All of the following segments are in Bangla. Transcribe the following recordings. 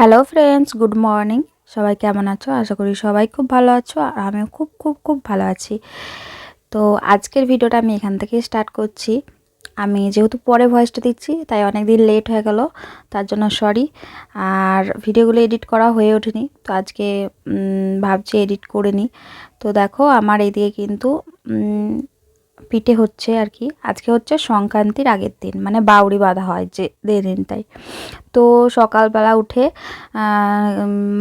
হ্যালো ফ্রেন্ডস গুড মর্নিং সবাই কেমন আছো? আশা করি সবাই খুব ভালো আছো আর আমিও খুব খুব খুব ভালো আছি। তো আজকের ভিডিওটা আমি এখান থেকে স্টার্ট করছি। আমি যেহেতু পরে ভয়েসটা দিচ্ছি, তাই অনেক দিন লেট হয়ে গেল, তার জন্য সরি আর ভিডিওগুলো এডিট করা হয়ে ওঠেনি, তো আজকে ভাবছি এডিট করে নিই। তো দেখো, আমার এইদিকে কিন্তু পিঠে হচ্ছে আর কি। আজকে হচ্ছে সংক্রান্তির আগের দিন মানে বাউরি বাঁধা হয় যে দিন তাই তো সকালবেলা উঠে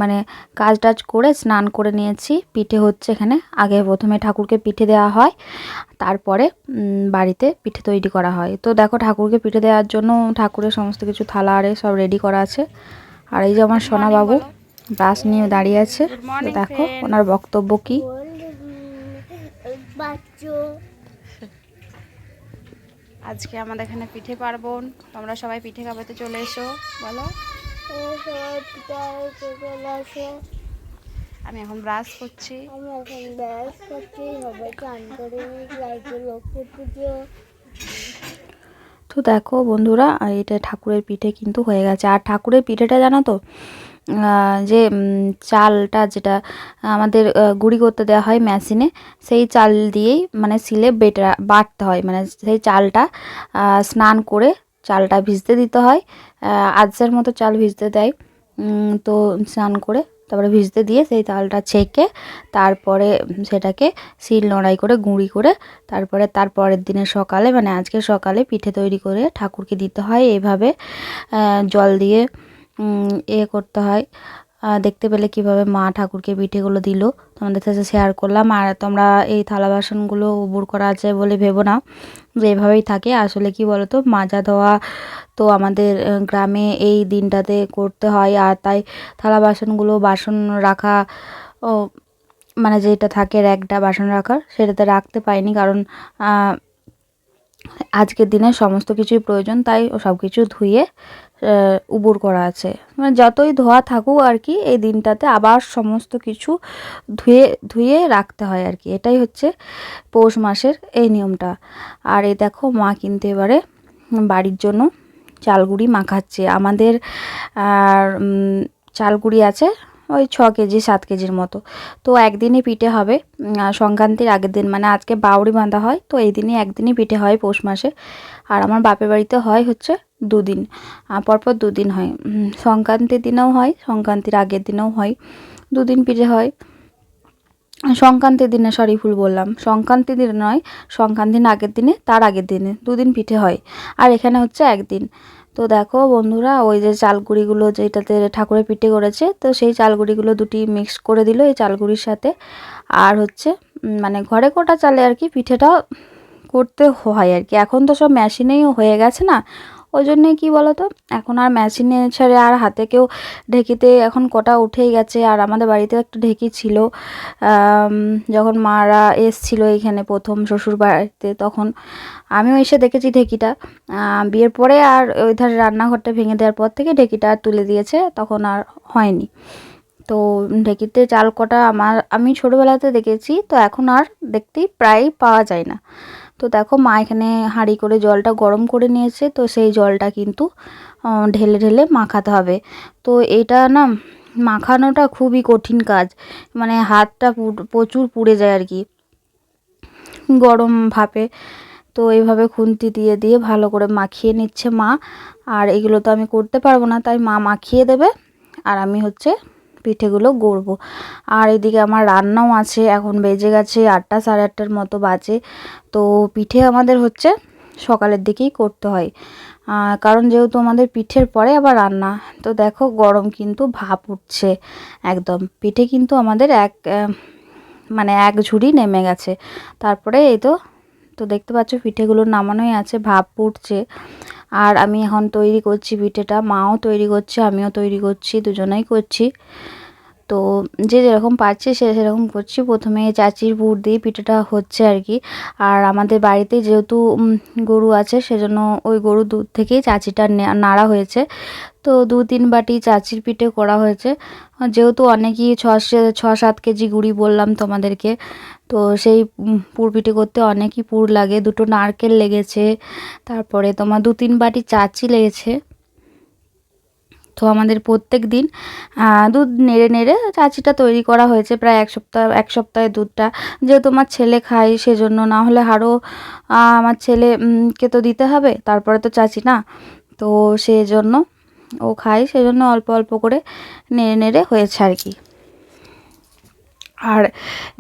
মানে কাজ টাজ করে স্নান করে নিয়েছি। পিঠে হচ্ছে এখানে আগে প্রথমে ঠাকুরকে পিঠে দেওয়া হয় তারপরে বাড়িতে পিঠে তৈরি করা হয়। তো দেখো ঠাকুরকে পিঠে দেওয়ার জন্য ঠাকুরের সমস্ত কিছু থালা আরে সব রেডি করা আছে। আর এই যে আমার সোনা বাবু ব্রাশ নিয়ে দাঁড়িয়ে আছে। দেখো ওনার বক্তব্য কি? বাচ্চু আজকে আমাদের এখানে পিঠে পার্বণ। তোমরা সবাই পিঠে খাবাতে চলে এসো, বলো। আমি এখন ব্রাশ করছি। আমি এখন ব্যাস করছি তো দেখো বন্ধুরা এটা ঠাকুরের পিঠে কিন্তু হয়ে গেছে। আর ঠাকুরের পিঠেটা জানো তো যে চালটা যেটা আমাদের গুঁড়ি করতে দেওয়া হয় মেশিনে সেই চাল দিয়েই মানে সিলে বেটা বাটতে হয়। মানে সেই চালটা স্নান করে চালটা ভিজতে দিতে হয়। আজকের মতো চাল ভিজতে দেয়। তো স্নান করে তারপরে ভিজতে দিয়ে সেই চালটা ছেঁকে তারপরে সেটাকে শিল নোড়াই করে গুঁড়ি করে তারপরে তার পরের সকালে মানে আজকে সকালে পিঠে তৈরি করে ঠাকুরকে দিতে হয়। এইভাবে আহ, জল দিয়ে এ করতে হয়। দেখতে পেলে কীভাবে মা ঠাকুরকে পিঠেগুলো দিল। তোমাদের সাথে শেয়ার করলাম। আর তোমরা এই থালা বাসনগুলো উবুর করা আছে বলে ভেবো না। যে এভাবেই থাকে। আসলে কি বলতো? মাজা ধোয়া তো আমাদের গ্রামে এই দিনটাতে করতে হয়। আর তাই থালা বাসনগুলো বাসন রাখা, ও মানে যেটা থাকে র্যাকটা বাসন রাখার, সেটাতে রাখতে পাইনি কারণ আজকের দিনে সমস্ত কিছুই প্রয়োজন। তাই ও সব কিছু ধুয়ে উবুর করা আছে। মানে যতই ধোয়া থাকুক আর কি, এই দিনটাতে আবার সমস্ত কিছু ধুয়ে ধুয়ে রাখতে হয় আর কি। এটাই হচ্ছে পৌষ মাসের এই নিয়মটা। আর এই দেখো, মা কিনতে এবারে বাড়ির জন্য চালগুড়ি মাখাচ্ছে। আমাদের আর চালগুড়ি আছে ওই ছ কেজি, সাত কেজির মতো। তো একদিনই পিঠে হবে সংক্রান্তির আগের দিন। মানে আজকে বাউরি বাঁধা হয়, তো এই দিনই একদিনই পিঠে হয় পৌষ মাসে। আর আমার বাপের বাড়িতে হয় হচ্ছে দুদিন পরপর দুদিন হয়। সংক্রান্তির দিনেও হয়, সংক্রান্তির আগের দিনেও হয়। দুদিন পিঠে হয়। সংক্রান্তির দিনে সরি ভুল বললাম। সংক্রান্তির দিনে নয়, সংক্রান্তির আগের দিনে, তার আগের দিনে দুদিন পিঠে হয়। আর এখানে হচ্ছে একদিন। তো দেখো বন্ধুরা, ওই যে চালগুড়িগুলো যেটাতে ঠাকুরের পিঠে করেছে, তো সেই চালগুড়িগুলো দুটি মিক্স করে দিল এই চালগুড়ির সাথে। আর হচ্ছে মানে ঘরে কোটা চালে আর কি পিঠেটা করতে হয় আর কি। এখন তো সব মেশিনেই হয়ে গেছে না ওই জন্যে কী বলো তো এখন আর মেশিনে ছেড়ে আর হাতে কেউ ঢেকিতে এখন কটা উঠেই গেছে। আর আমাদের বাড়িতে একটা ঢেকি ছিল যখন মারা এসছিল এইখানে প্রথম শ্বশুর বাড়িতে, তখন আমিও এসে দেখেছি ঢেকিটা। বিয়ের পরে আর ওই ধারে রান্নাঘরটা ভেঙে দেওয়ার পর থেকে ঢেকিটা আর তুলে দিয়েছে, তখন আর হয়নি। তো ঢেকিতে চাল কটা আমার, আমি ছোটোবেলাতে দেখেছি, তো এখন আর দেখতেই প্রায় পাওয়া যায় না। তো দেখো মা এখানে হাঁড়ি করে জলটা গরম করে নিয়েছে, তো সেই জলটা কিন্তু ঢেলে ঢেলে মাখাতে হবে। তো এটা না, মাখানোটা খুবই কঠিন কাজ মানে হাতটা প্রচুর পুড়ে যায় আর কি। গরম ভাপে, তো এইভাবে খুন্তি দিয়ে দিয়ে ভালো করে মাখিয়ে নিচ্ছে মা। আর এগুলো তো আমি করতে পারব না, তাই মা মাখিয়ে দেবে। আর আমি হচ্ছে পিঠেগুলো গড়বো। আর এদিকে আমার রান্নাও আছে, এখন বেজে গেছে আটটা সাড়ে আটটার মতো বাজে। তো পিঠে আমাদের হচ্ছে সকালের দিকেই করতে হয়। কারণ যেহেতু আমাদের পিঠের পরে আবার রান্না, তো দেখো গরম কিন্তু ভাপ উঠছে একদম। পিঠে কিন্তু আমাদের এক মানে এক ঝুড়ি নেমে গেছে। তারপরে এই তো তো দেখতে পাচ্ছ পিঠেগুলো নামানোই আছে, ভাপ উঠছে। আর আমি এখন তৈরি করছি পিঠেটা মাও তৈরি করছে আমিও তৈরি করছি দুজনেই করছি। তো যে যেরকম পারছে সে সেরকম করছি। প্রথমে চাচির পুর দিয়ে পিঠেটা হচ্ছে আর কি। আর আমাদের বাড়িতে যেহেতু গরু আছে, সেজন্য ওই গরুর দুধ থেকেই চাচিটা নাড়া হয়েছে। তো দু তিন বাটি চাচির পিঠে করা হয়েছে। যেহেতু অনেকই ছ ছ সাত কেজি গুড়ি বললাম তোমাদেরকে, তো সেই পুর পিঠে করতে অনেকই পুর লাগে। দুটো নারকেল লেগেছে, তারপরে তোমার দু তিন বাটি চাচি লেগেছে। তো আমাদের প্রত্যেক দিন দুধ নেড়ে নেড়ে চাচিটা তৈরি করা হয়েছে প্রায় এক সপ্তাহ, এক সপ্তাহে দুধটা। যেহেতু আমার ছেলে খায়, সেজন্য না হলে আরও আমার ছেলেকে তো দিতে হবে, তারপরে তো চাচি না। তো সেজন্য ও খায়, সেজন্য অল্প অল্প করে নেড়ে নেড়ে হয়েছে আর কি। আর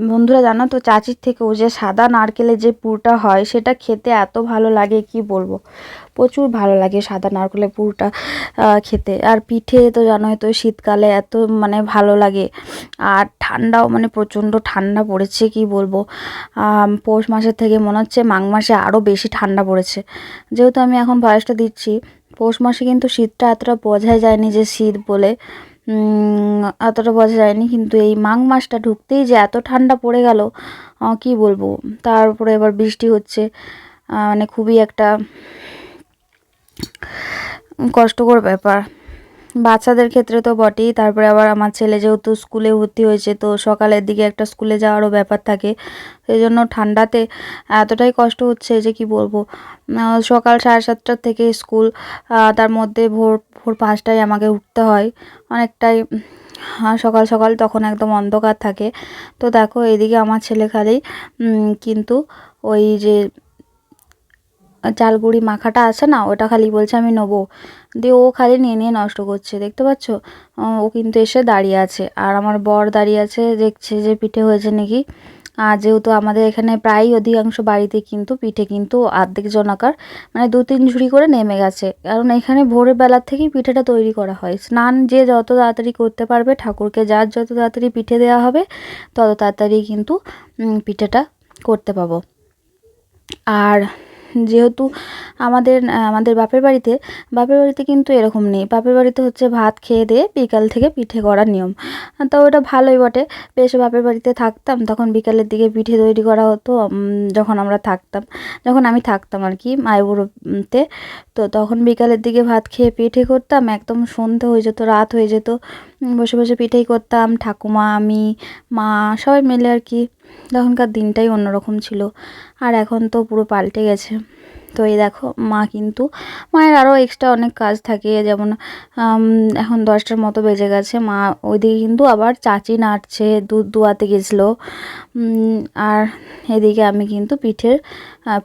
বন্ধুরা জানো তো, চাচির থেকেও যে সাদা নারকেলের যে পুরটা হয়, সেটা খেতে এত ভালো লাগে, কি বলব? প্রচুর ভালো লাগে সাদা নারকেলের পুরটা খেতে। আর পিঠে তো জানোই তো, শীতকালে এত মানে ভালো লাগে। আর ঠান্ডাও মানে প্রচণ্ড ঠান্ডা পড়েছে, কি বলব? পৌষ মাসের থেকে মনে হচ্ছে মাঘ মাসে আরও বেশি ঠান্ডা পড়েছে। যেহেতু আমি এখন বয়সটা দিচ্ছি, পৌষ মাসে কিন্তু শীতটা এতটা বোঝাই যায়নি যে শীত বলে। এতটা বোঝা যায়নি, কিন্তু এই মাঘ মাসটা ঢুকতেই যে এত ঠান্ডা পড়ে গেল কি বলব? তারপরে এবার বৃষ্টি হচ্ছে মানে খুবই একটা কষ্টকর ব্যাপার। বাচ্চাদের ক্ষেত্রে তো বটেই, তারপরে আবার আমার ছেলে যেহেতু স্কুলে ভর্তি হয়েছে, তো সকালের দিকে একটা স্কুলে যাওয়ারও ব্যাপার থাকে। সেই জন্য ঠান্ডাতে এতটাই কষ্ট হচ্ছে যে কি বলব? সকাল সাড়ে সাতটার থেকে স্কুল তার মধ্যে ভোর ভোর পাঁচটায় আমাকে উঠতে হয়। অনেকটাই সকাল সকাল তখন একদম অন্ধকার থাকে। তো দেখো, এদিকে আমার ছেলে খালি কিন্তু ওই যে চালগুড়ি মাখাটা আছে না, ওটা খালি বলছে আমি নেব। দিয়ে ও খালি নিয়ে নিয়ে নষ্ট করছে, দেখতে পাচ্ছ? ও কিন্তু এসে দাঁড়িয়ে আছে। আর আমার বর দাঁড়িয়ে আছে, দেখছে যে পিঠে হয়েছে নাকি। আর যেহেতু আমাদের এখানে প্রায় অধিকাংশ বাড়িতে কিন্তু পিঠে কিন্তু অর্ধেক জনাকার মানে দু তিন ঝুড়ি করে নেমে গেছে। কারণ এখানে ভোরের বেলার থেকেই পিঠেটা তৈরি করা হয়। স্নান যে যত তাড়াতাড়ি করতে পারবে, ঠাকুরকে যার যত তাড়াতাড়ি পিঠে দেওয়া হবে, তত তাড়াতাড়ি কিন্তু পিঠেটা করতে পাবো। আর যেহেতু আমাদের আমাদের বাপের বাড়িতে বাপের বাড়িতে কিন্তু এরকম নেই। বাপের বাড়িতে হচ্ছে ভাত খেয়ে দিয়ে বিকাল থেকে পিঠে করার নিয়ম। তো ওটা ভালোই বটে। বেশ বাপের বাড়িতে থাকতাম, তখন বিকালের দিকে পিঠে তৈরি করা হতো যখন আমরা থাকতাম। যখন আমি থাকতাম আর কি মায়বুড়োতে তো তখন বিকালের দিকে ভাত খেয়ে পিঠে করতাম। একদম সন্ধে হয়ে যেত, রাত হয়ে যেত বসে বসে পিঠেই করতাম। ঠাকুমা, আমি, মা, সবাই মিলে আর কি তখনকার দিনটাই অন্যরকম ছিল। আর এখন তো পুরো পাল্টে গেছে। তো এই দেখো, মা কিন্তু, মায়ের আরও এক্সট্রা অনেক কাজ থাকে। যেমন এখন দশটার মতো বেজে গেছে। মা ওইদিকে কিন্তু আবার চাচি নাড়ছে, দুধ দুয়াতে গেছিল। আর এদিকে আমি কিন্তু পিঠের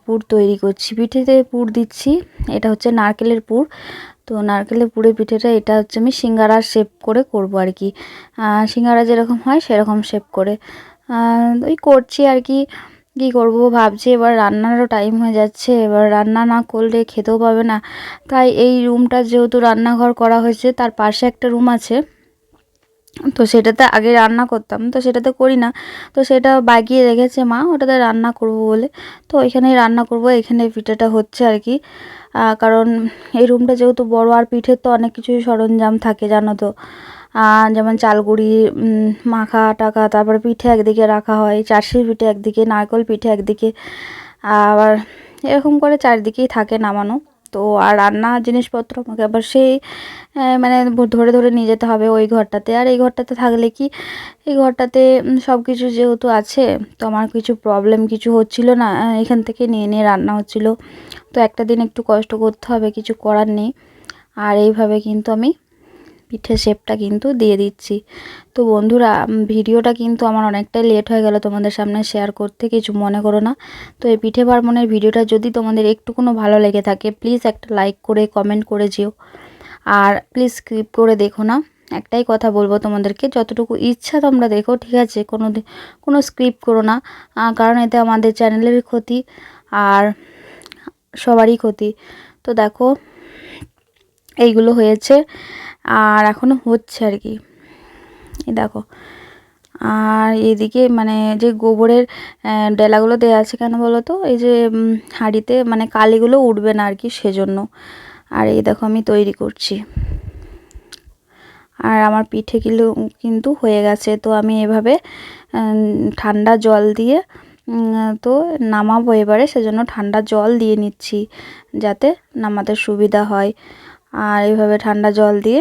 পুর তৈরি করছি। পিঠেতে পুর দিচ্ছি, এটা হচ্ছে নারকেলের পুর। তো নারকেলের পুরে পিঠেটা, এটা হচ্ছে আমি সিঙ্গারার শেপ করে করব আর কি সিঙ্গারা যেরকম হয়, সেরকম শেপ করে। ওই করছি আর কি। কী করব? ভাবছি এবার রান্নারও টাইম হয়ে যাচ্ছে। এবার রান্না না করলে খেতেও পাবে না। তাই এই রুমটা যেহেতু রান্নাঘর করা হয়েছে, তার পাশে একটা রুম আছে। তো সেটাতে আগে রান্না করতাম। তো সেটাতে করি না। তো সেটা বাগিয়ে রেখেছে মা, ওটাতে রান্না করব বলে। তো ওইখানেই রান্না করব। এখানে পিঠেটা হচ্ছে আর কি। কারণ এই রুমটা যেহেতু বড়, আর পিঠের তো অনেক কিছুই সরঞ্জাম থাকে, জানো তো। যেমন চালগুড়ি মাখা টাকা তারপরে পিঠে একদিকে রাখা হয়, চারশির পিঠে একদিকে, নারকেল পিঠে একদিকে, আবার এরকম করে চারদিকেই থাকে নামানো। তো আর রান্না জিনিসপত্র আমাকে আবার সেই মানে ধরে ধরে নিয়ে যেতে হবে ওই ঘরটাতে। আর এই ঘরটাতে থাকলে কি, এই ঘরটাতে সব কিছু যেহেতু আছে, তো আমার কিছু প্রবলেম কিছু হচ্ছিল না এখান থেকে নিয়ে নিয়ে রান্না হচ্ছিল। তো একটা দিন একটু কষ্ট করতে হবে, কিছু করার নেই। আর এইভাবে কিন্তু আমি পিঠে শেপটা কিন্তু দিয়ে দিচ্ছি। তো বন্ধুরা ভিডিওটা কিন্তু আমার অনেকটাই লেট হয়ে গেল তোমাদের সামনে শেয়ার করতে, কিছু মনে করো না। তো এই পিঠে পার্বণের ভিডিওটা যদি তোমাদের একটুকুনো ভালো লেগে থাকে প্লিজ একটা লাইক করে কমেন্ট করে যেও। আর প্লিজ স্ক্রিপ করে দেখো না। একটাই কথা বলব তোমাদেরকে, যতটুকু ইচ্ছা তোমরা দেখো, ঠিক আছে? কোনো কোনো স্ক্রিপ্ট করো না। কারণ এতে আমাদের চ্যানেলের ক্ষতি আর সবারই ক্ষতি। তো দেখো, এইগুলো হয়েছে। আর এখনও হচ্ছে আর কি। দেখো। আর এদিকে মানে যে গোবরের ডেলাগুলো দেওয়া আছে কেন বলো তো? এই যে হাঁড়িতে মানে কালিগুলো উঠবে না আর কি সেজন্য। আর এই দেখো আমি তৈরি করছি। আর আমার পিঠেগুলো কিন্তু হয়ে গেছে। তো আমি এভাবে ঠান্ডা জল দিয়ে তো নামাবো এবারে। সেজন্য ঠান্ডা জল দিয়ে নিচ্ছি যাতে নামাতে সুবিধা হয়। আর এভাবে ঠান্ডা জল দিয়ে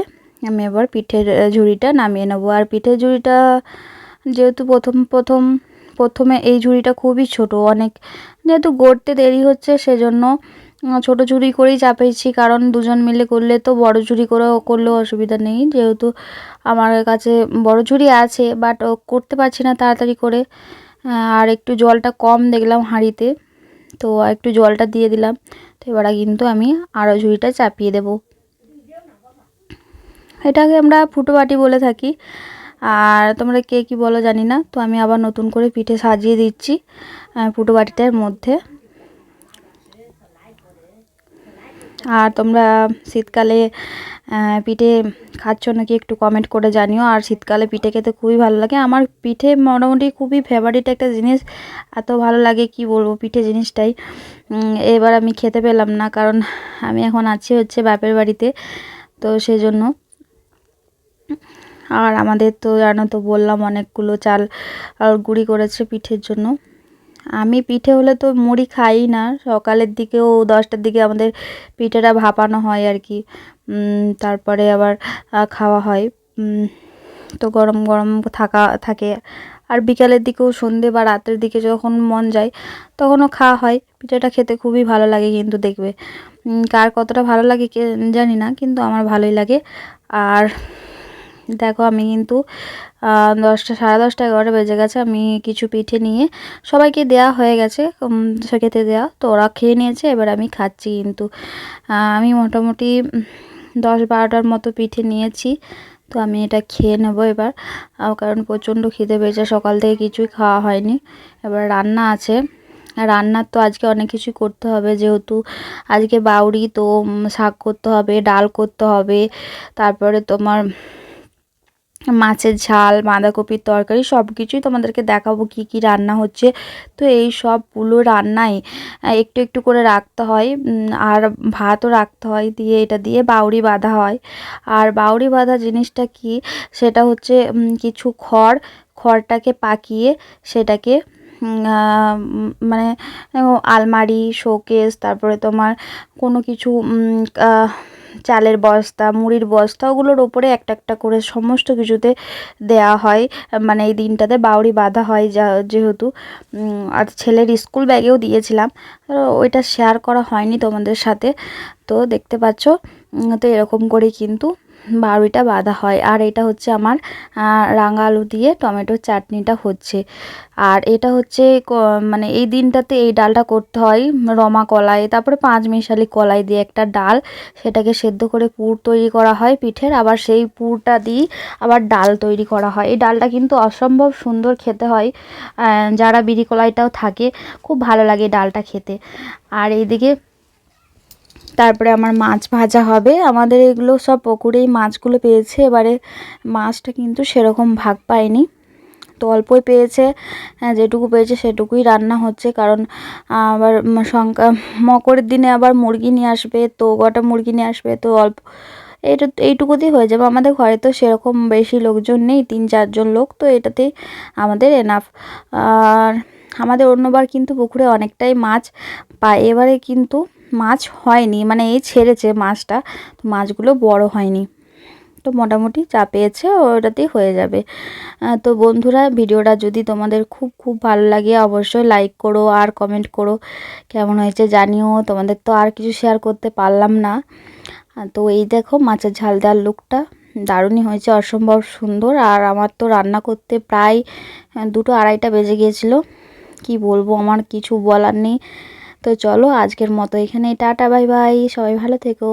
আমি এবার পিঠের ঝুড়িটা নামিয়ে নেব। আর পিঠের ঝুড়িটা যেহেতু প্রথম প্রথম, প্রথমে এই ঝুড়িটা খুবই ছোট, অনেক যেহেতু গড়তে দেরি হচ্ছে সেজন্য ছোট ঝুড়ি করেই চাপিয়েছি কারণ দুজন মিলে করলে তো বড় ঝুড়ি করে করলেও অসুবিধা নেই। যেহেতু আমার কাছে বড় ঝুড়ি আছে বাট করতে পারছি না তাড়াতাড়ি করে। আর একটু জলটা কম দেখলাম হাঁড়িতে, তো একটু জলটা দিয়ে দিলাম। তো এবার কিন্তু আমি আরও ঝুড়িটা চাপিয়ে দেবো। এটাকে আমরা ফুটো বাটি বলে থাকি। আর তোমরা কে কি বলো জানি না, তো আমি আবার নতুন করে পিঠে সাজিয়ে দিচ্ছি ফুটো বাটিটার মধ্যে। আর তোমরা শীতকালে পিঠে খাচ্ছ নাকি একটু কমেন্ট করে জানিও। আর শীতকালে পিঠে খেতে খুবই ভালো লাগে। আমার পিঠে মোটামুটি খুবই ফেভারিট একটা জিনিস। এত ভালো লাগে, কি বলব, পিঠে জিনিসটাই। এবার আমি খেতে পেলাম না, কারণ আমি এখন আছি হচ্ছে বাপের বাড়িতে, তো সেই জন্য আর আমাদের তো জানো তো বললাম অনেকগুলো চাল গুঁড়ি করেছে পিঠের জন্য। আমি পিঠে হলে তো মুড়ি খাই না, সকালের দিকেও দশটার দিকে আমাদের পিঠেটা ভাপানো হয় আর কি। তারপরে আবার খাওয়া হয়। তো গরম গরম থাকা, থাকে। আর বিকালের দিকেও সন্ধে বা রাতের দিকে যখন মন যায়, তখনও খাওয়া হয়। পিঠেটা খেতে খুবই ভালো লাগে কিন্তু দেখবে। কার কতটা ভালো লাগে জানি না, কিন্তু আমার ভালোই লাগে। আর দেখো আমি কিন্তু দশটা সাড়ে দশটা এগারোটা বেজে গেছে আমি কিছু পিঠে নিয়ে সবাইকে দেয়া হয়ে গেছে উম, সে খেতে দেওয়া তো ওরা খেয়ে নিয়েছে এবার আমি খাচ্ছি কিন্তু। আমি মোটামুটি দশ বারোটার মতো পিঠে নিয়েছি তো আমি এটা খেয়ে নেব এবার। কারণ প্রচণ্ড খিদে পেয়েছে সকাল থেকে কিছুই খাওয়া হয়নি। এবার রান্না আছে রান্নার তো আজকে অনেক কিছুই করতে হবে যেহেতু আজকে বাউরি তো শাক করতে হবে ডাল করতে হবে তারপরে তোমার মাছের ঝাল, বাঁধাকপির তরকারি সব কিছুই তোমাদেরকে দেখাবো কি কি রান্না হচ্ছে। তো এই সবগুলো রান্নাই একটু একটু করে রাখতে হয় আর ভাতও রাখতে হয়, দিয়ে এটা দিয়ে বাউরি বাঁধা হয়। আর বাউরি বাঁধা জিনিসটা কি? সেটা হচ্ছে কিছু খড়, খড়টাকে পাকিয়ে সেটাকে মানে আলমারি, শোকেস, তারপরে তোমার কোনো কিছু চালের বস্তা, মুড়ির বস্তা, ওগুলোর ওপরে একটা একটা করে সমস্ত কিছুতে দেয়া হয়। মানে এই দিনটাতে বাউরি বাঁধা হয় যা, যেহেতু। আর ছেলের স্কুল ব্যাগেও দিয়েছিলাম। ওইটা শেয়ার করা হয়নি তোমাদের সাথে। তো দেখতে পাচ্ছ তো এরকম করে কিন্তু বাউরিটা বাঁধা হয়। আর এটা হচ্ছে আমার রাঙা আলু দিয়ে টমেটোর চাটনিটা হচ্ছে। আর এটা হচ্ছে মানে এই দিনটাতে এই ডালটা করতে হয় রমা কলাই, তারপরে পাঁচ মিশালি কলাই দিয়ে একটা ডাল, সেটাকে সেদ্ধ করে পুর তৈরি করা হয় পিঠের। আবার সেই পুরটা দিয়ে আবার ডাল তৈরি করা হয়। এই ডালটা কিন্তু অসম্ভব সুন্দর খেতে হয় যারা বিড়ি কলাইটাও থাকে, খুব ভালো লাগে ডালটা খেতে। আর এইদিকে তারপরে আমার মাছ ভাজা হবে। আমাদের এগুলো সব পুকুরেই মাছগুলো পেয়েছে। এবারে মাছটা কিন্তু সেরকম ভাগ পায়নি তো অল্পই পেয়েছে যেটুকু পেয়েছে সেটুকুই রান্না হচ্ছে। কারণ আবার সংখ্যা মকরের দিনে আবার মুরগি নিয়ে আসবে, তো গোটা মুরগি নিয়ে আসবে, তো অল্প, এইটা, এইটুকুতেই হয়ে যাবে। আমাদের ঘরে তো সেরকম বেশি লোকজন নেই, তিন, চারজন লোক, তো এটাতেই আমাদের এনাফ আর আমাদের অন্যবার কিন্তু পুকুরে অনেকটাই মাছ পায়। এবারে কিন্তু মাছ হয়নি মানে এই ছেড়েছে মাছটা, তো মাছগুলো বড় হয়নি। তো মোটামুটি যা পেয়েছে ওটাতেই হয়ে যাবে। তো বন্ধুরা, ভিডিওটা যদি তোমাদের খুব খুব ভালো লাগে, অবশ্যই লাইক করো আর কমেন্ট করো কেমন হয়েছে জানিও। তোমাদের তো আর কিছু শেয়ার করতে পারলাম না। তো এই দেখো মাছের ঝাল দেওয়ার লুকটা দারুণই হয়েছে, অসম্ভব সুন্দর। আর আমার তো রান্না করতে প্রায় দুটো আড়াইটা বেজে গিয়েছিল। কি বলব, আমার কিছু বলার নেই। তো চলো আজকের মতো এখানে টাটা বাই বাই সবাই ভালো থেকো।